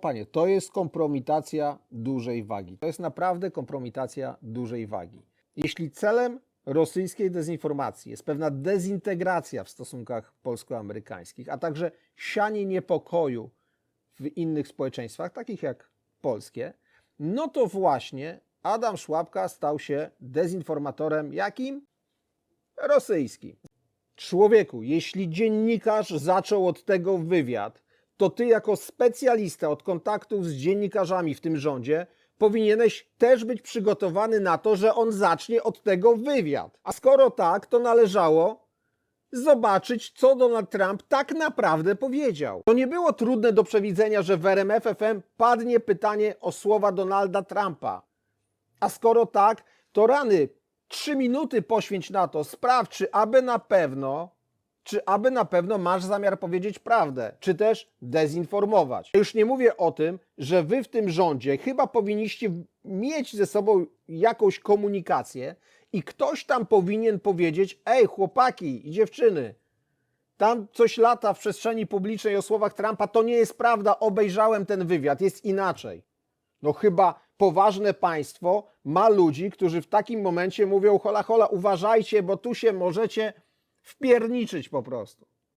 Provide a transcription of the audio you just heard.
panie, to jest kompromitacja dużej wagi. To jest naprawdę kompromitacja dużej wagi. Jeśli celem rosyjskiej dezinformacji jest pewna dezintegracja w stosunkach polsko-amerykańskich, a także sianie niepokoju w innych społeczeństwach, takich jak polskie, no to właśnie Adam Szłapka stał się dezinformatorem jakim? Rosyjskim. Człowieku, jeśli dziennikarz zaczął od tego wywiad, to ty jako specjalista od kontaktów z dziennikarzami w tym rządzie powinieneś też być przygotowany na to, że on zacznie od tego wywiad. A skoro tak, to należało zobaczyć, co Donald Trump tak naprawdę powiedział. To nie było trudne do przewidzenia, że w RMF FM padnie pytanie o słowa Donalda Trumpa. A skoro tak, to rany, trzy minuty poświęć na to, sprawdź, czy aby na pewno, czy aby na pewno masz zamiar powiedzieć prawdę, czy też dezinformować. Już nie mówię o tym, że wy w tym rządzie chyba powinniście mieć ze sobą jakąś komunikację i ktoś tam powinien powiedzieć: Ej, chłopaki i dziewczyny, tam coś lata w przestrzeni publicznej o słowach Trumpa, to nie jest prawda, obejrzałem ten wywiad, jest inaczej. No chyba poważne państwo ma ludzi, którzy w takim momencie mówią hola hola, uważajcie, bo tu się możecie wpierniczyć po prostu.